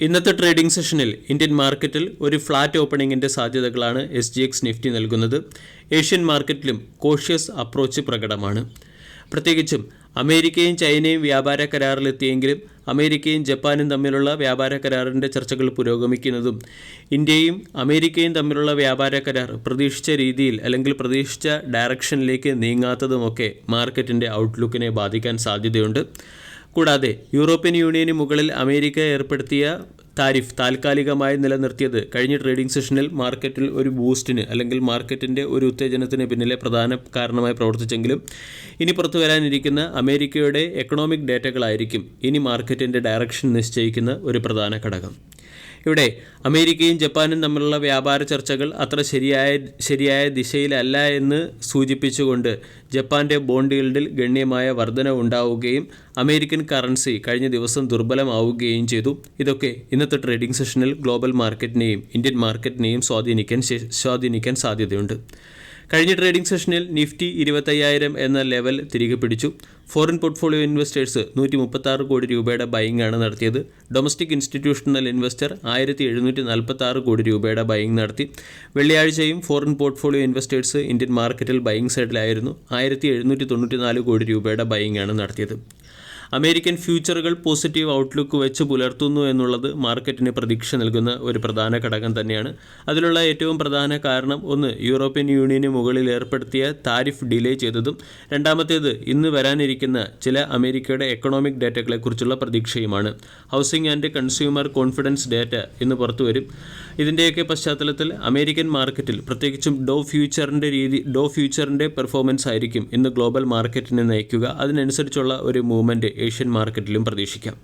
ഇന്നത്തെ ട്രേഡിംഗ് സെഷനിൽ ഇന്ത്യൻ മാർക്കറ്റിൽ ഒരു ഫ്ലാറ്റ് ഓപ്പണിംഗിന്റെ സാധ്യതകളാണ് എസ് ജി എക്സ് നിഫ്റ്റി നൽകുന്നത്. ഏഷ്യൻ മാർക്കറ്റിലും കോഷ്യസ് അപ്രോച്ച് പ്രകടമാണ്. പ്രത്യേകിച്ചും അമേരിക്കയും ചൈനയും വ്യാപാര കരാറിലെത്തിയെങ്കിലും അമേരിക്കയും ജപ്പാനും തമ്മിലുള്ള വ്യാപാര കരാറിന്റെ ചർച്ചകൾ പുരോഗമിക്കുന്നതും ഇന്ത്യയും അമേരിക്കയും തമ്മിലുള്ള വ്യാപാര കരാർ പ്രതീക്ഷിച്ച രീതിയിൽ അല്ലെങ്കിൽ പ്രതീക്ഷിച്ച ഡയറക്ഷനിലേക്ക് നീങ്ങാത്തതുമൊക്കെ മാർക്കറ്റിന്റെ ഔട്ട്ലുക്കിനെ ബാധിക്കാൻ സാധ്യതയുണ്ട്. കൂടാതെ യൂറോപ്യൻ യൂണിയന് മുകളിൽ അമേരിക്ക ഏർപ്പെടുത്തിയ താരിഫ് താൽക്കാലികമായി നിലനിർത്തിയത് കഴിഞ്ഞ ട്രേഡിംഗ് സെഷനിൽ മാർക്കറ്റിൽ ഒരു ബൂസ്റ്റിന് അല്ലെങ്കിൽ മാർക്കറ്റിന്റെ ഒരു ഉത്തേജനത്തിന് പിന്നിലെ പ്രധാന കാരണമായി പ്രവർത്തിച്ചെങ്കിലും ഇനി പുറത്തു വരാനിരിക്കുന്ന അമേരിക്കയുടെ എക്കണോമിക് ഡേറ്റകളായിരിക്കും ഇനി മാർക്കറ്റിന്റെ ഡയറക്ഷൻ നിശ്ചയിക്കുന്ന ഒരു പ്രധാന ഘടകം. ഇവിടെ അമേരിക്കയും ജപ്പാനും തമ്മിലുള്ള വ്യാപാര ചർച്ചകൾ അത്ര ശരിയായ ശരിയായ ദിശയിലല്ല എന്ന് സൂചിപ്പിച്ചുകൊണ്ട് ജപ്പാന്റെ ബോണ്ട് ഗണ്യമായ വർധന ഉണ്ടാവുകയും അമേരിക്കൻ കറൻസി കഴിഞ്ഞ ദിവസം ദുർബലമാവുകയും ചെയ്തു. ഇതൊക്കെ ഇന്നത്തെ ട്രേഡിംഗ് സെഷനിൽ ഗ്ലോബൽ മാർക്കറ്റിനെയും ഇന്ത്യൻ മാർക്കറ്റിനെയും സ്വാധീനിക്കാൻ സ്വാധീനിക്കാൻ സാധ്യതയുണ്ട്. കഴിഞ്ഞ ട്രേഡിംഗ് സെഷനിൽ നിഫ്റ്റി ഇരുപത്തയ്യായിരം എന്ന ലെവൽ തിരികെ പിടിച്ചു. ഫോറിൻ പോർട്ട്ഫോളിയോ ഇൻവെസ്റ്റേഴ്സ് നൂറ്റി മുപ്പത്തി ആറ് കോടി രൂപയുടെ ബൈങ് ആണ് നടത്തിയത്. ഡൊമസ്റ്റിക് ഇൻസ്റ്റിറ്റ്യൂഷണൽ ഇൻവെസ്റ്റർ ആയിരത്തി എഴുന്നൂറ്റി നാൽപ്പത്തി ആറ് കോടി രൂപയുടെ ബൈങ് നടത്തി. വെള്ളിയാഴ്ചയും ഫോറിൻ പോർട്ട്ഫോളിയോ ഇൻവെസ്റ്റേഴ്സ് ഇന്ത്യൻ മാർക്കറ്റിൽ ബൈങ് സൈഡിലായിരുന്നു ആയിരത്തി എഴുന്നൂറ്റി തൊണ്ണൂറ്റി നാല് കോടി രൂപയുടെ ബൈങ് ആണ് നടത്തിയത്. അമേരിക്കൻ ഫ്യൂച്ചറുകൾ പോസിറ്റീവ് ഔട്ട്ലുക്ക് വെച്ച് പുലർത്തുന്നു എന്നുള്ളത് മാർക്കറ്റിന് പ്രതീക്ഷ നൽകുന്ന ഒരു പ്രധാന ഘടകം തന്നെയാണ്. അതിലുള്ള ഏറ്റവും പ്രധാന കാരണം ഒന്ന് യൂറോപ്യൻ യൂണിയന് മുകളിൽ ഏർപ്പെടുത്തിയ താരിഫ് ഡിലേ ചെയ്തതും രണ്ടാമത്തേത് ഇന്ന് വരാനിരിക്കുന്ന ചില അമേരിക്കയുടെ എക്കണോമിക് ഡേറ്റകളെക്കുറിച്ചുള്ള പ്രതീക്ഷയുമാണ്. Housing and consumer confidence data ഇന്ന് പുറത്തുവരും ഇതിന്റെയൊക്കെ പശ്ചാത്തലത്തിൽ അമേരിക്കൻ മാർക്കറ്റിൽ പ്രത്യേകിച്ചും ഡോ ഫ്യൂച്ചറിന്റെ രീതി ഡോ ഫ്യൂച്ചറിന്റെ പെർഫോമൻസ് ആയിരിക്കും ഇന്ന് ഗ്ലോബൽ മാർക്കറ്റിനെ നയിക്കുക. അതിനനുസരിച്ചുള്ള ഒരു മൂവ്മെന്റ് ഏഷ്യൻ മാർക്കറ്റിലും പ്രതീക്ഷിക്കാം.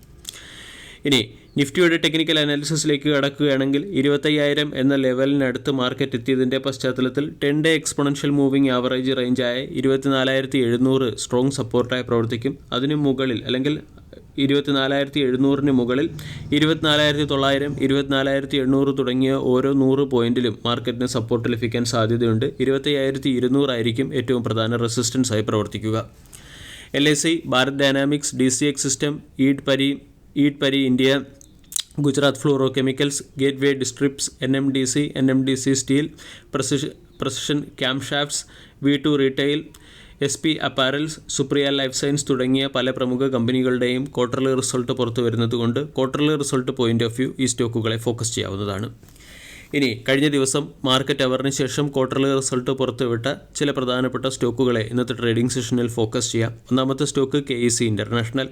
ഇനി നിഫ്റ്റിയുടെ ടെക്നിക്കൽ അനാലിസിസിലേക്ക് കടക്കുകയാണെങ്കിൽ ഇരുപത്തയ്യായിരം എന്ന ലെവലിനടുത്ത് മാർക്കറ്റ് എത്തിയതിന്റെ പശ്ചാത്തലത്തിൽ ten day exponential moving average റേഞ്ചായ ഇരുപത്തിനാലായിരത്തി എഴുന്നൂറ് സ്ട്രോങ് സപ്പോർട്ടായി പ്രവർത്തിക്കും. അതിനു മുകളിൽ അല്ലെങ്കിൽ ഇരുപത്തിനാലായിരത്തി എഴുന്നൂറിന് മുകളിൽ ഇരുപത്തിനാലായിരത്തി തൊള്ളായിരം ഇരുപത്തിനാലായിരത്തി എണ്ണൂറ് തുടങ്ങിയ ഓരോ നൂറ് പോയിന്റിലും മാർക്കറ്റിന് സപ്പോർട്ട് ലഭിക്കാൻ സാധ്യതയുണ്ട്. ഇരുപത്തയ്യായിരത്തി ഇരുന്നൂറായിരിക്കും ഏറ്റവും പ്രധാന റെസിസ്റ്റൻസായി പ്രവർത്തിക്കുക. L I C Bharat dynamics D C X system EID Parry EID Parry India Gujarat fluoro chemicals gateway distrips N M D C N M D C steel precision precision camshafts V two retail S P apparels Supriya life science തുടങ്ങിയ പല പ്രമുഖ കമ്പനികളുടെയും quarterly result പുറത്തു വരുന്നതുകൊണ്ട് quarterly result point of view ഈ സ്റ്റോക്കുകളെ focus ചെയ്യാവുന്നതാണ്. ഇനി കഴിഞ്ഞ ദിവസം മാർക്കറ്റ് അവറിന് ശേഷം ക്വാർട്ടർലി റിസൾട്ട് പുറത്തുവിട്ട ചില പ്രധാനപ്പെട്ട സ്റ്റോക്കുകളെ ഇന്നത്തെ ട്രേഡിംഗ് സെഷനിൽ ഫോക്കസ് ചെയ്യാം. ഒന്നാമത്തെ stock K E C international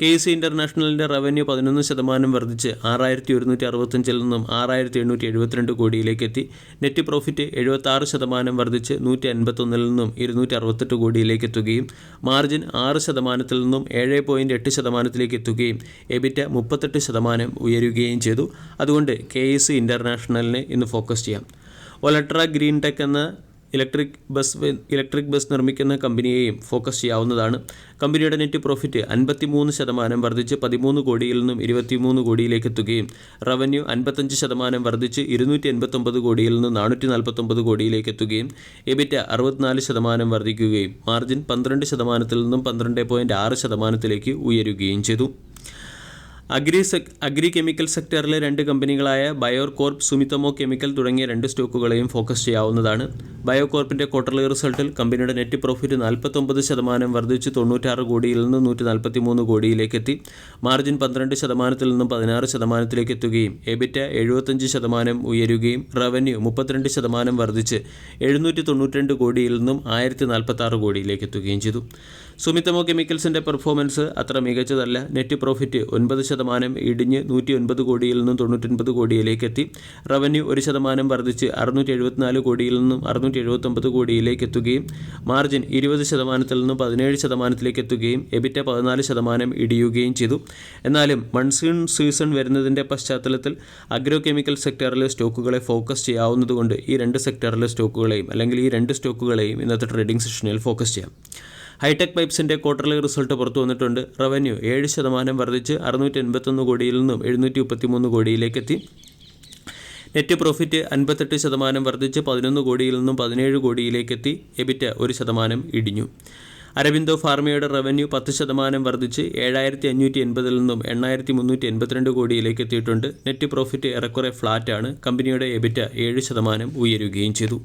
K E C ഇന്റർനാഷണലിന്റെ revenue പതിനൊന്ന് ശതമാനം വർദ്ധിച്ച് ആറായിരത്തി ഒരുന്നൂറ്റി അറുപത്തഞ്ചിൽ നിന്നും ആറായിരത്തി എണ്ണൂറ്റി എഴുപത്തിരണ്ട് കോടിയിലേക്ക് എത്തി നെറ്റ് പ്രോഫിറ്റ് എഴുപത്താറ് ശതമാനം വർദ്ധിച്ച് നൂറ്റി അൻപത്തൊന്നിൽ നിന്നും ഇരുന്നൂറ്റി അറുപത്തെട്ട് കോടിയിലേക്ക് എത്തുകയും മാർജിൻ ആറ് ശതമാനത്തിൽ നിന്നും ഏഴ് പോയിന്റ് എട്ട് ശതമാനത്തിലേക്ക് എത്തുകയും എബിറ്റ മുപ്പത്തെട്ട് ശതമാനം ഉയരുകയും ചെയ്തു. അതുകൊണ്ട് കെ എ സി ഇന്റർനാഷണലിനെ ഇന്ന് ഫോക്കസ് ചെയ്യാം. ഒലട്ര ഗ്രീൻ ടെക് എന്ന ഇലക്ട്രിക് ബസ് ഇലക്ട്രിക് ബസ് നിർമ്മിക്കുന്ന കമ്പനിയെയും ഫോക്കസ് ചെയ്യാവുന്നതാണ്. കമ്പനിയുടെ നെറ്റ് പ്രോഫിറ്റ് അൻപത്തിമൂന്ന് ശതമാനം വർദ്ധിച്ച് പതിമൂന്ന് കോടിയിൽ നിന്നും ഇരുപത്തിമൂന്ന് കോടിയിലേക്ക് എത്തുകയും റവന്യൂ അൻപത്തഞ്ച് ശതമാനം വർദ്ധിച്ച് ഇരുന്നൂറ്റി എൺപത്തൊമ്പത് കോടിയിൽ നിന്ന് നാനൂറ്റി നാൽപ്പത്തൊമ്പത് കോടിയിലേക്ക് എത്തുകയും എബിറ്റ അറുപത്തിനാല് ശതമാനം വർദ്ധിക്കുകയും മാർജിൻ പന്ത്രണ്ട് ശതമാനത്തിൽ നിന്നും പന്ത്രണ്ട് പോയിന്റ് ആറ് ശതമാനത്തിലേക്ക് ഉയരുകയും ചെയ്തു. അഗ്രി സെക് അഗ്രി കെമിക്കൽ സെക്ടറിലെ രണ്ട് കമ്പനികളായ ബയോകോർപ്പ് സുമിതമോ കെമിക്കൽ തുടങ്ങിയ രണ്ട് സ്റ്റോക്കുകളെയും ഫോക്കസ് ചെയ്യാവുന്നതാണ്. ബയോകോർപ്പിന്റെ ക്വാർട്ടർലി റിസൾട്ടിൽ കമ്പനിയുടെ നെറ്റ് പ്രോഫിറ്റ് നാൽപ്പത്തൊമ്പത് ശതമാനം വർദ്ധിച്ച് തൊണ്ണൂറ്റാറ് കോടിയിൽ നിന്ന് നൂറ്റി നാൽപ്പത്തി മൂന്ന് കോടിയിലേക്ക് എത്തി മാർജിൻ പന്ത്രണ്ട് ശതമാനത്തിൽ നിന്നും പതിനാറ് ശതമാനത്തിലേക്ക് എത്തുകയും എബിറ്റ എഴുപത്തഞ്ച് ശതമാനം ഉയരുകയും റവന്യൂ മുപ്പത്തിരണ്ട് ശതമാനം വർദ്ധിച്ച് എഴുന്നൂറ്റി തൊണ്ണൂറ്റിരണ്ട് കോടിയിൽ നിന്നും ആയിരത്തി നാൽപ്പത്തി കോടിയിലേക്ക് എത്തുകയും ചെയ്തു. സുമിതമോ കെമിക്കൽസിന്റെ പെർഫോമൻസ് അത്ര മികച്ചതല്ല. നെറ്റ് പ്രോഫിറ്റ് ഒൻപത് ശതമാനം ഇടിഞ്ഞ് നൂറ്റി ഒൻപത് കോടിയിൽ നിന്നും തൊണ്ണൂറ്റൊൻപത് കോടിയിലേക്ക് എത്തി റവന്യൂ ഒരു ശതമാനം വർദ്ധിച്ച് അറുന്നൂറ്റി എഴുപത്തിനാല് കോടിയിൽ നിന്നും അറുന്നൂറ്റി എഴുപത്തൊമ്പത് കോടിയിലേക്ക് എത്തുകയും മാർജിൻ ഇരുപത് ശതമാനത്തിൽ നിന്നും പതിനേഴ് ശതമാനത്തിലേക്ക് എത്തുകയും എബിറ്റ പതിനാല് ശതമാനം ഇടിയുകയും ചെയ്തു. എന്നാലും മൺസൂൺ സീസൺ വരുന്നതിന്റെ പശ്ചാത്തലത്തിൽ അഗ്രോ കെമിക്കൽ സെക്ടറിലെ സ്റ്റോക്കുകളെ ഫോക്കസ് ചെയ്യാവുന്നതുകൊണ്ട് ഈ രണ്ട് സെക്ടറിലെ സ്റ്റോക്കുകളെയും അല്ലെങ്കിൽ ഈ രണ്ട് സ്റ്റോക്കുകളെയും ഇന്നത്തെ ട്രേഡിംഗ് സെഷനിൽ ഫോക്കസ് ചെയ്യാം. ഹൈടെക് പൈപ്സിന്റെ ക്വാർട്ടർലി റിസൾട്ട് പുറത്തു വന്നിട്ടുണ്ട്. റവന്യൂ ഏഴ് ശതമാനം വർദ്ധിച്ച് അറുന്നൂറ്റി എൺപത്തൊന്ന് കോടിയിൽ നിന്നും എഴുന്നൂറ്റി മുപ്പത്തിമൂന്ന് കോടിയിലേക്ക് എത്തി നെറ്റ് പ്രോഫിറ്റ് അൻപത്തെട്ട് ശതമാനം വർദ്ധിച്ച് പതിനൊന്ന് കോടിയിൽ നിന്നും പതിനേഴ് കോടിയിലേക്ക് എത്തി എബിറ്റ ഒരു ശതമാനം ഇടിഞ്ഞു. അരവിന്ദോ ഫാർമയുടെ റവന്യൂ പത്ത് ശതമാനം വർദ്ധിച്ച് ഏഴായിരത്തി അഞ്ഞൂറ്റി എൺപതിൽ നിന്നും എണ്ണായിരത്തി മുന്നൂറ്റി എൺപത്തിരണ്ട് കോടിയിലേക്ക് എത്തിയിട്ടുണ്ട് നെറ്റ് പ്രോഫിറ്റ് ഏറെക്കുറെ ഫ്ലാറ്റാണ് കമ്പനിയുടെ എബിറ്റ ഏഴ് ശതമാനം ഉയരുകയും ചെയ്തു.